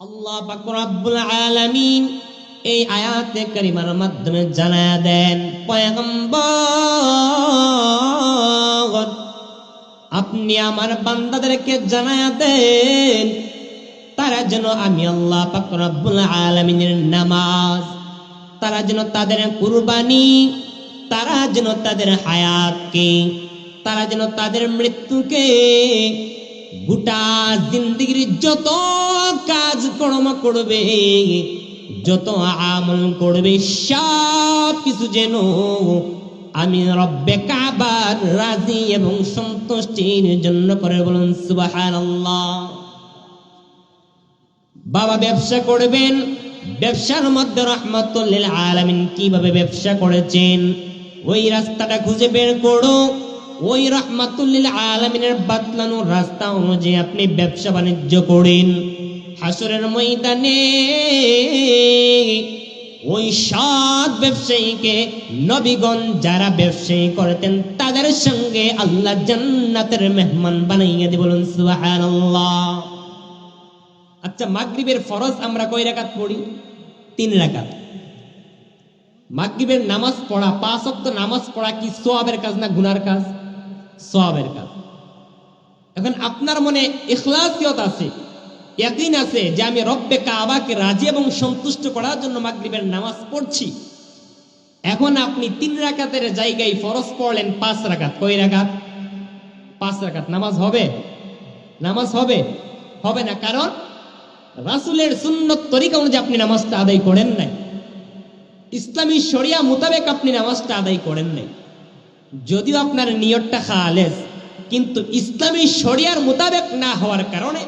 আল্লাহ রব্বুল আলামিন এই আয়াতে কারিমার মাধ্যমে জানায়া দেন আপনি আমার বান্দাদেরকে জানা দেন, তারা যেন আমি আল্লাহ রব্বুল আলামিনের নামাজ, তারা যেন তাদের কুরবানি, তারা যেন তাদের হায়াতকে, তারা যেন তাদের মৃত্যুকে গোটা জিন্দগির যত কাজ কর্ম করবে, যত আমল করবে, সব কিছু যেন আমি রব্বে কাবার রাজি এবং সন্তুষ্টির জন্য করে বলুন, সুবহানাল্লাহ। বাবা ব্যবসা করবেন, ব্যবসার মধ্যে রহমতুল্লিল আলামিন কীভাবে ব্যবসা করেছেন, ওই রাস্তাটা খুঁজে বের করো। ওই রহমাতুল্লিল আলামিনের বাতলানো রাস্তা অনুযায়ী আপনি ব্যবসা বাণিজ্য করেন। হাসরের ময়দানে ওই সৎ ব্যবসায়ীকে নবীগণ যারা ব্যবসায়ী করতেন, তাদের সঙ্গে আল্লাহ জান্নাতের মেহমান বানাইয়া দিয়ে বলুন, সুবহানাল্লাহ। আচ্ছা মাগরিবের ফরজ আমরা কয় রাকাত পড়ি? তিন রাকাত। মাগরিবের নামাজ পড়া, পাঁচ ওয়াক্ত নামাজ পড়া কি সোয়াবের কাজ না গুনার কাজ? সোয়াবের কাজ। এখন আপনার মনে ইখলাসিয়ত আছে একদিন আছে যে আমি রব্বে কাবাকে রাজি এবং সন্তুষ্ট করার জন্য মাগরিবের নামাজ পড়ছি। এখন আপনি তিন রাকাতের জায়গায় ফরজ পড়লেন পাঁচ রাকাত। কয় রাকাত? পাঁচ রাকাত। নামাজ হবে? নামাজ হবে? হবে না। কারণ রাসুলের সুন্নত তরিকা অনুযায়ী আপনি নামাজটা আদায় করেন নাই। ইসলামী শরিয়া মোতাবেক আপনি নামাজটা আদায় করেন নাই। যদিও আপনার নিয়তটা খালেস কিন্তু ইসলামী শরিয়ার মোতাবেক না হওয়ার কারণে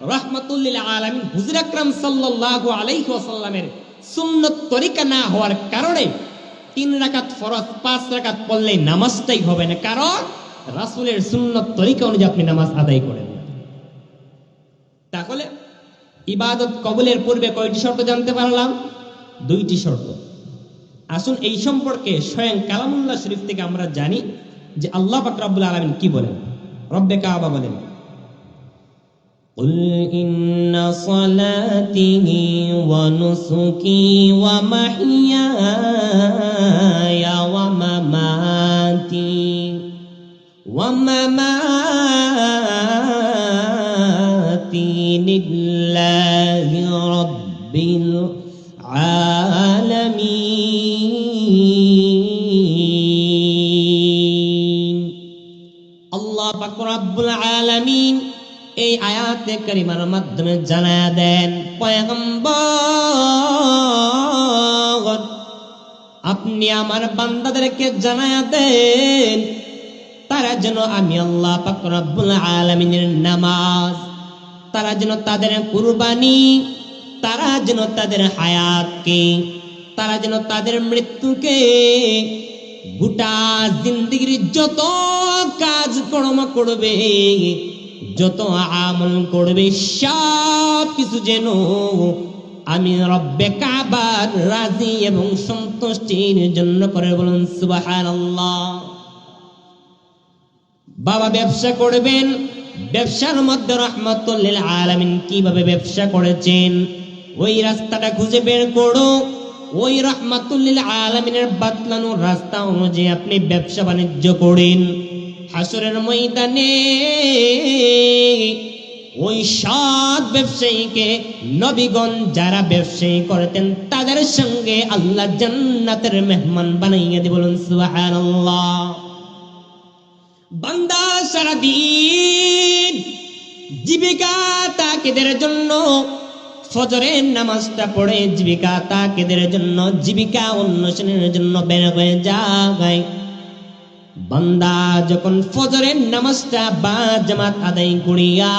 রহমতুল্লিল আলমিন হুজুর ওয়াসাল্লামের সুন্নত তরিকা না হওয়ার কারণে তিন রাকাত ফরজ, পাঁচ রাকাত পড়লে নামাজটাই হবে না। কারণ রাসুলের সুন্নত তরিকা অনুযায়ী আপনি নামাজ আদায় করেন। তাহলে ইবাদত কবুলের পূর্বে কয়টি শর্ত জানতে পারলাম? দুইটি শর্ত। আসুন এই সম্পর্কে স্বয়ং কালামুল্লাহ শরীফ থেকে আমরা জানি যে আল্লাহ পাক রব্বুল আলামিন কি বলেন রব্বে কাবা বলেন قل إن صلاتي ونسكي ومحياي ومماتي ومماتي আয়াতে কারিমার মাধ্যমে জানায়া দেন, পয়গম্বর, আপনি আমার বান্দাদেরকে জানায়া দেন, তারা যেন আমি আল্লাহ পাক রব্বুল আলামিনের নামাজ, তারা যেন তাদের কুরবানি, তারা যেন তাদের হায়াতকে, তারা যেন তাদের মৃত্যুকে গোটা জিন্দগির যত কাজ কর্ম করবে যত আমল করবে, সব কিছু যেন আমি রব্বে কাবার রাজি এবং সন্তুষ্টির জন্য করে বলুন, সুবহানাল্লাহ। বাবা ব্যবসা করবেন, ব্যবসার মধ্যে রহমতুল্লিল আলামিন কীভাবে ব্যবসা করেছেন, ওই রাস্তাটা খুঁজে বের করো। ওই রহমাতুল্লিল আলামিনের বাতলানো রাস্তা অনুযায়ী আপনি ব্যবসা বাণিজ্য করেন। হাসরের ময়দানে ওই সৎ ব্যবসায়ীকে নবীগণ যারা ব্যবসায়ী করতেন, তাদের সঙ্গে আল্লাহ জান্নাতের মেহমান বানাইয়া দিয়ে বলুন, সুবহানাল্লাহ। বান্দা সারাদিন জীবিকা তাকেদের জন্য, ফজরের নামাজটা পড়ে জীবিকা তাকেদের জন্য, জীবিকা অন্বেষণের জন্য বের হয়ে যায়। বান্দা যখন ফজরের নামাজটা বা জামাত আদায় করিয়া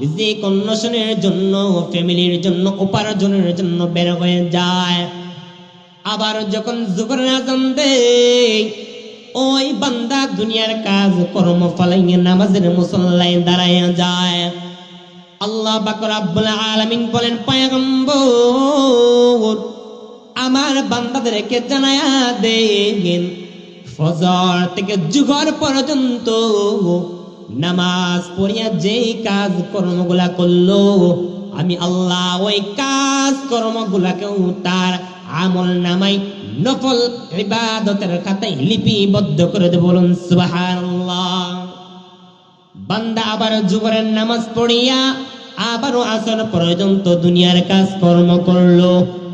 রিজিক অন্বেষণের জন্য, ফ্যামিলির জন্য, উপার্জনের জন্য বের হয়ে যায়, আবার যখন জুগর আজান দেয়, ওই বান্দা দুনিয়ার কাজ, কর্ম ফলাইয়ে নামাজের মুসল্লায় দাঁড়াইয়া যায়। আল্লাহ বাকর আব্বুল আলামিন বলেন, পয়গম্বর, আমার বান্দাদেরকে জানায়া দেন ফজর থেকে জুগর পর্যন্ত নামাজ পড়িয়া যেই কাজ কর্মগুলা করল, আমি আল্লাহ ওই কাজ কর্মগুলাকেও তার আমল নামাই নফল ইবাদতের খাতায় লিপিবদ্ধ করে দেব বলুন, সুবহানাল্লাহ। বান্দা আবার জুবরের নামাজ পড়িয়া আবারও আসর পর্যন্ত দুনিয়ার কাজ কর্ম করল।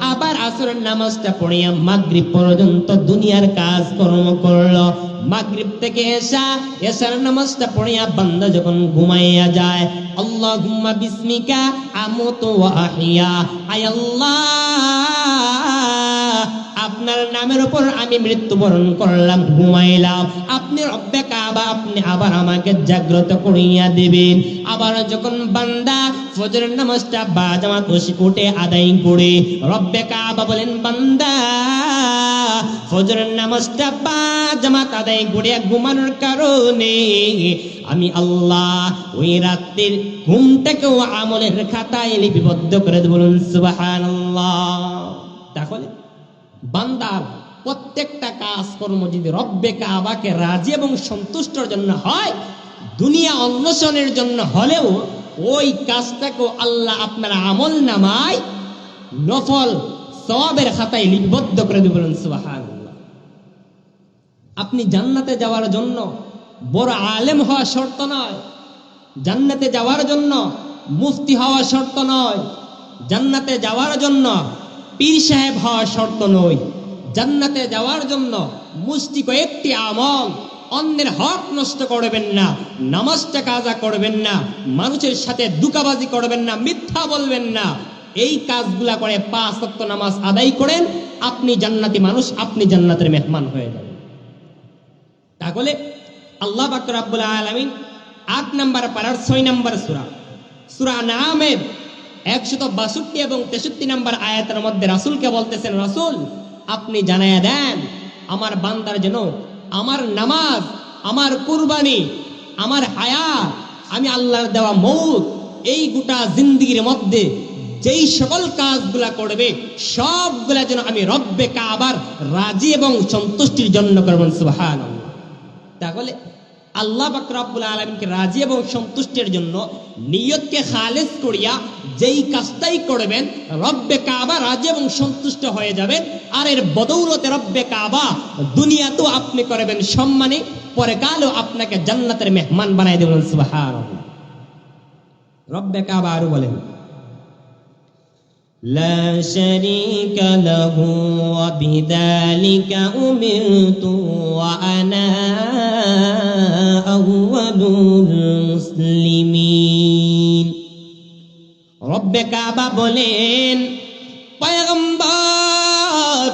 আবার আসরের নামাজটা পড়িয়া মাগরিব পর্যন্ত দুনিয়ার কাজ কর্ম করল। মাগরিব থেকে এসা, এসার নামাজটা পড়িয়া বান্দা যখন ঘুমাইয়া যায়, আল্লাহুম্মা বিসমিকা আমুতু ওয়া আহিয়া। আয় আল্লাহ! আপনার নামের উপর আমি মৃত্যুবরণ করলাম, ঘুমাইলাম। আপনি রব্বে কাবা, আপনি আবার আমাকে জাগ্রত করিয়া দিবেন। আবার যখন বান্দা ফজরের নামাজটা বা জামাত উঠে আদায় করে, রব্বে কাবা বলেন, বান্দা, ফজরের নামাজটা বা জামাত আদায় করে ঘুমানোর কারণে আমি আল্লাহ ওই রাত্রির ঘুমটাকেও আমলের খাতায় লিপিবদ্ধ করে বলুন, সুবহানাল্লাহ। তাহলে বান্দার প্রত্যেকটা কাজকর্ম যদি রব্বে কাবাকে রাজি এবং সন্তুষ্টর জন্য হয়, দুনিয়া অন্বেষণের জন্য হলেও ওই কাজটাকে আল্লাহ আপনার আমল নামায় নফল সওয়াবের খাতায় লিপিবদ্ধ করে দেবেন সুবহানাল্লাহ। আপনি জান্নাতে যাওয়ার জন্য বড় আলেম হওয়া শর্ত নয়, জান্নাতে যাওয়ার জন্য মুফতি হওয়া শর্ত নয়, জান্নাতে যাওয়ার জন্য পীর সাহেব হওয়া শর্ত নয়। জান্নাতে যাওয়ার জন্য মুষ্টি কয়েকটি আমল, অন্যের হক নষ্ট করবেন না, নামাজটা কাজা করবেন না, মানুষের সাথে দুকাবাজি করবেন না, মিথ্যা বলবেন না। এই কাজগুলা করে পাঁচ সপ্তাহ নামাজ আদায় করেন, আপনি জান্নাতি মানুষ, আপনি জান্নাতের মেহমান হয়ে যাবেন। তাহলে আল্লাহ পাক রাব্বুল আলামিন আট নাম্বার পারার ছয় নাম্বার সুরা সুরা নামের একশত বাষট্টি এবং তেষট্টি নাম্বার আয়াতের মধ্যে রাসূলকে বলতেছেন, রাসূল, আপনি জানায়া দেন, আমার বান্দার যেন আমার নামাজ, আমার কুরবানি, আমার হায়াত আমি আল্লাহর দেওয়া মৌত এই গোটা জিন্দিগির মধ্যে যেই সকল কাজগুলা করবে, সবগুলা যেন আমি রব্বে কাবার রাজি এবং সন্তুষ্টির জন্য করবেন, সুবহানাল্লাহ। তাহলে আল্লাহ পাক রব্বুল আলমীকে রাজি এবং সন্তুষ্টের জন্য নিয়তকে খালেজ করিয়া যেই কাজটাই করবেন রব্বে কাবা রাজি এবং সন্তুষ্ট হয়ে যাবেন আর এর বদৌলতে রব্বে কাবা দুনিয়াতেও আপনি করবেন সম্মানে পরে কালও আপনাকে জান্নাতের মেহমান বানাই দেবেন সুবাহান রব্বে কাবা আরো বলেন لا شريك له وبذلك أمرت وأنا রসুল মুসলিমিন। রব্বে কাবা বলেন, পয়গম্বর,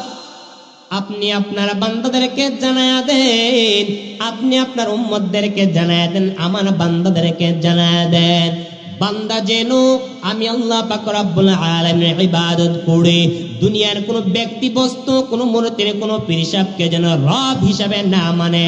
আপনি আপনার বান্দাদেরকে জানায়া দেন, আপনি আপনার উম্মতদেরকে জানায়া দেন, আমার বান্দাদেরকে জানায়া দেন। বান্দা যেন আমি আল্লাহ পাক রব্বুল আলামিনের ইবাদত করে দুনিয়ার কোনো ব্যক্তি বস্তু কোনো মূর্তির কোনো পিরসাবকে যেন রব হিসাবে না মানে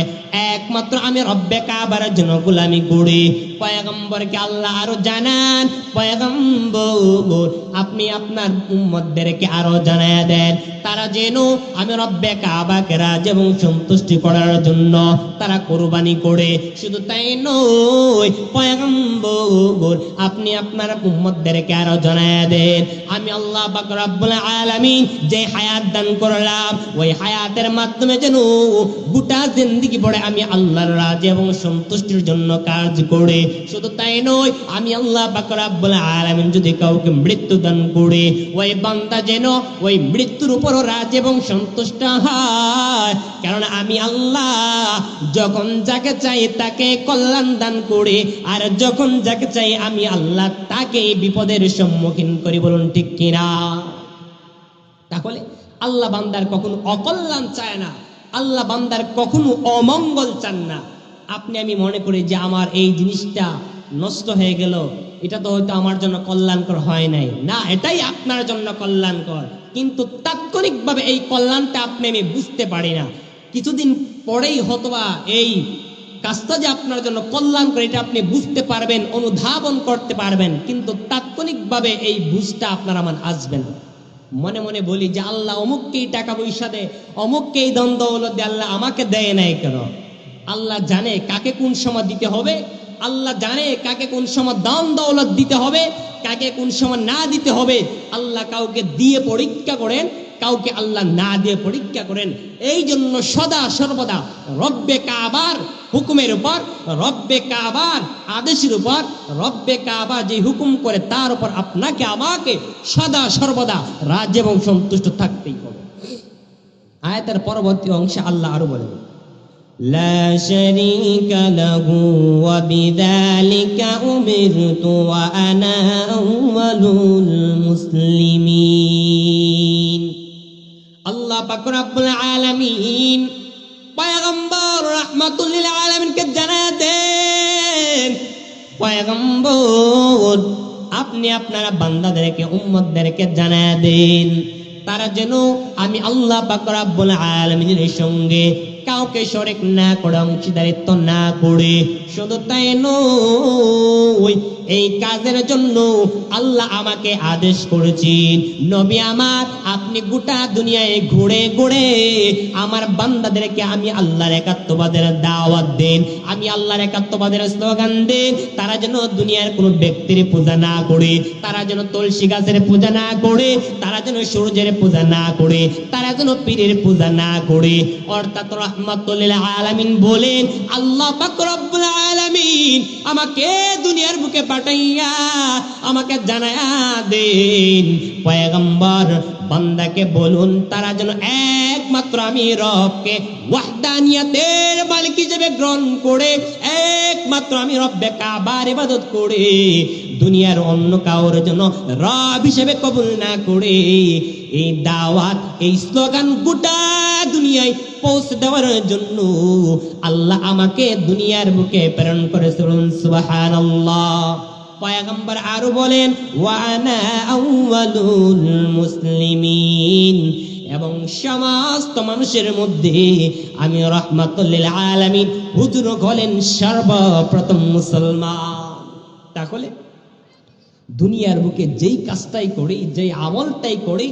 একমাত্র আমি রব্বে কাবার জন্য গোলামি করি। পয়গম্বরকে আল্লাহ আরও জানান, পয়গম্বর, আপনি আপনার উম্মতদেরকে আরও জানায় দেন। তারা যেন আমি রব্বে কাবাকে রাজ এবং সন্তুষ্টি করার জন্য তারা কোরবানি করে। শুধু তাই নয়, পয়গম্বর আপনি আপনার উম্মতদেরকে আরও জানায় দেন। আমি আল্লাহ পাক রব্বুল আলামিন যে হায়াত দান করলাম, ওই হায়াতের মাধ্যমে যেন গোটা জিন্দিগি পড়ে আমি আল্লাহর রাজ এবং সন্তুষ্টির জন্য কাজ করে। শুধু তাই নয়, আমি আল্লাহ পাক রব্বুল আলামিন যদি কাউকে মৃত্যু দান করে, ওই বান্দা যেন ওই মৃত্যুর উপরও রাজ এবং সন্তুষ্ট হয়। কারণ আমি আল্লাহ যখন যাকে চাই তাকে কল্যাণ দান করে, আর যখন যাকে চাই আমি আল্লাহ তাকে বিপদের সম্মুখীন করি বলুন ঠিক কিনা? তাহলে আল্লাহ বান্দার কখনো অকল্যাণ চায় না, আল্লাহ বান্দার কখনো অমঙ্গল চান না। আপনি আমি মনে করি যে আমার এই জিনিসটা নষ্ট হয়ে গেল, এটা তো হয়তো আমার জন্য কল্যাণকর হয় নাই। না, এটাই আপনার জন্য কল্যাণকর। কিন্তু তাৎক্ষণিকভাবে এই কল্যাণটা আপনি আমি বুঝতে পারি না। কিছুদিন পরেই হতবা এই কাজটা যে আপনার জন্য কল্যাণকর এটা আপনি বুঝতে পারবেন, অনুধাবন করতে পারবেন, কিন্তু তাৎক্ষণিকভাবে এই বুঝটা আপনার আমার আসবে না। মনে মনে বলি যে আল্লাহ অমুককেই টাকা পয়সা দে, অমুককেই দ্বন্দ্ব হলো দে, আল্লাহ আমাকে দেয় নাই কেন? আল্লাহ জানে কাকে কোন সময় দিতে হবে, আল্লাহ জানে কাকে কোন সময় দান দৌলত দিতে হবে, কাকে কোন সময় না দিতে হবে, আল্লাহ কাউকে দিয়ে পরীক্ষা করেন কাউকে আল্লাহ না দিয়ে পরীক্ষা করেন এই জন্য সদা সর্বদা রব্বে কাবার হুকুমের উপর রব্বে কাবার আদেশের উপর রব্বে কাবা যে হুকুম করে তার উপর আপনাকে আমাকে সদা সর্বদা রাজ্য এবং সন্তুষ্ট থাকতেই হবে আয়াতের পরবর্তী অংশে আল্লাহ আরো বলেন لا شريك له وبذلك أمرت وأنا أول المسلمين দেন আপনি আপনারা বান্দাদেরকে, উম্মতদেরকে জানায় দেন তারা যেন আমি আল্লাহ পাক আলামিনের সঙ্গে কাউকে শরিক না করে, অংশীদারিত্ব না করে, শুধু তাই নয় এই কাজের জন্য আল্লাহ আমাকে আদেশ করেছেন, নবী আমার, আপনি গোটা দুনিয়ায় ঘুরে ঘুরে আমার বান্দাদেরকে আমি আল্লাহর একাত্মবাদের দাওয়াত দেন, আমি আল্লাহর একাত্মবাদের স্লোগান দেন, তারা যেন দুনিয়ার কোনো ব্যক্তির পূজা না করে, তারা যেন তুলসী গাছের পূজা না করে, তারা যেন সূর্যের পূজা না করে, তারা যেন পীরের পূজা না করে। অর্থাৎ রহমতুল্লিল আলামিন বলেন, আল্লাহ পাক আমাকে দুনিয়ার বুকে পাঠাইয়া আমাকে জানায়া দেন। পয়গম্বর বান্দাকে বলুন, তারা যেন একমাত্র আমি রবকে ওয়াহদানিয়াতের মালিক হিসেবে গ্রহণ করে, একমাত্র আমি রব্বে কাবার ইবাদত করে, দুনিয়ার অন্য কাউর জন্য রব হিসেবে কবুল না করে। এই দাওয়াত, এই স্লোগান গোটা দুনিয়ায় পৌঁছে দেওয়ার জন্য আল্লাহ আমাকে দুনিয়ার বুকে প্রেরণ করেছিলেন সুবহানাল্লাহ। পয়গম্বর আরও বলেন, ওয়ানা মুসলিমিন। এবং সমস্ত মানুষের মধ্যে আমি রহমাতুল্লিল আলামিন। হুজুর হলেন সর্বপ্রথম মুসলমান। তাহলে দুনিয়ার বুকে যেই কাজটাই করি, যেই আমলটাই করি,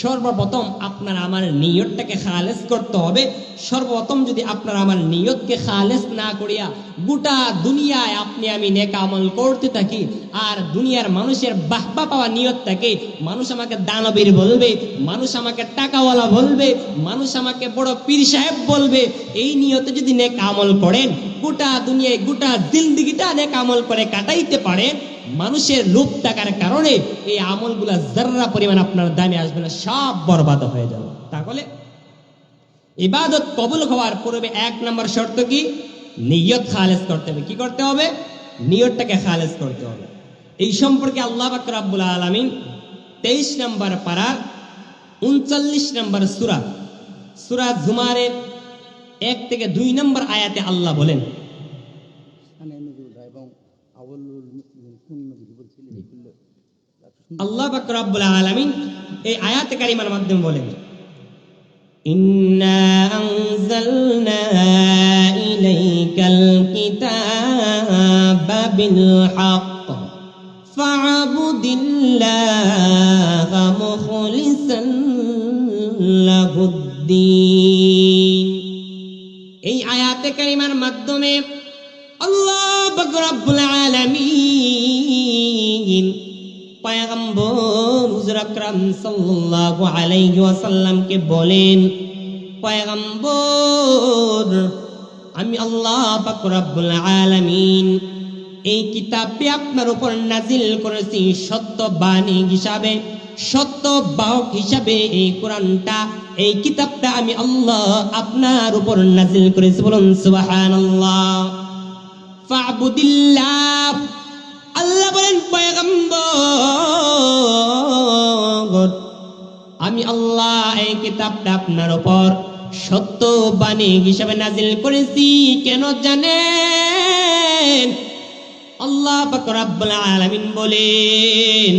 সর্বপ্রথম আপনার আমার নিয়তটাকে খালেস করতে হবে। সর্বপ্রথম যদি আপনার আমার নিয়তকে খালেস না করিয়া গোটা দুনিয়ায় আপনি আমি নেক আমল করতে থাকি, আর দুনিয়ার মানুষের বাহবা পাওয়া নিয়ত থাকে মানুষ আমাকে দানবীর বলবে, মানুষ আমাকে টাকাওয়ালা বলবে, মানুষ আমাকে বড় পীর সাহেব বলবে, এই নিয়তে যদি নেক আমল করেন, গোটা দুনিয়ায় গোটা জিন্দিগিটা নেক আমল করে কাটাইতে পারেন মানুষের লোভ টাকার কারণে এই আমলগুলা জাররা পরিমাণ আপনার দামে আসবে না, সব বরবাদ হয়ে যাবে। তাহলে ইবাদত কবুল হওয়ার পূর্বে এক নম্বর শর্ত কি? নিয়ত খালেজ করতে হবে। কি করতে হবে? নিয়তটাকে খালেজ করতে হবে। এই সম্পর্কে আল্লাহ পাক রাব্বুল আলামিন তেইশ নম্বর পারার উনচল্লিশ নম্বর সুরা সুরা জুমারের এক থেকে দুই নম্বর আয়াতে আল্লাহ বলেন মানে নজরুল এবং আউয়ালুল মুসলিমিন কোন নবী বলছিলেন এগুলো আল্লাহ পাক রব্বুল আলামিন এই আয়াতে কারিমার মাধ্যমে বলেন এই আয়াতে কারিমার মাধ্যমে আল্লাহ আলামিন। পয়গম্বর বলেন আমি আল্লাহ আলামিন, এই কিতাবটি আপনার উপর নাজিল করেছি সত্য বাণী হিসাবে, সত্য বাহক হিসাবে এই কোরআনটা, এই কিতাবটা আমি আল্লাহ আপনার উপর নাজিল করেছি বলুন সুবহানাল্লাহ। ফাবুদিল্লাহ আল্লাহ বলেন, পয়গম্বর, আমি আল্লাহ এই কিতাবটা আপনার উপর সত্য বাণী হিসাবে নাজিল করেছি। কেন জানেন? আল্লাহ পাক আলামিন বলেন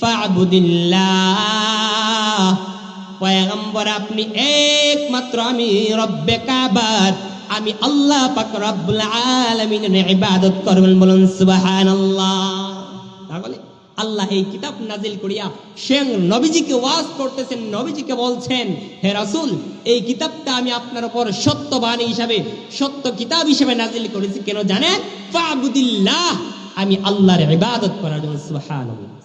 ফাবুদিল্লাহ পয়গম্বর, আপনি একমাত্র আমি রব্বে কাবার আমি আল্লাহ পাক রব্বুল আলামিনের ইবাদত করবেন বলুন সুবহানাল্লাহ। তাহলে আল্লাহ এই কিতাব নাজিল করিয়া স্বয়ং নবীজিকে ওয়াজ করতেছেন, নবীজিকে বলছেন, হে রাসূল, এই কিতাবটা আমি আপনার উপর সত্য বাণী হিসাবে, সত্য কিতাব হিসেবে নাজিল করেছি। কেন জানেন? ফাবুদিল্লাহ, আমি আল্লাহর ইবাদত করার জন্য, সুবহানাল্লাহ।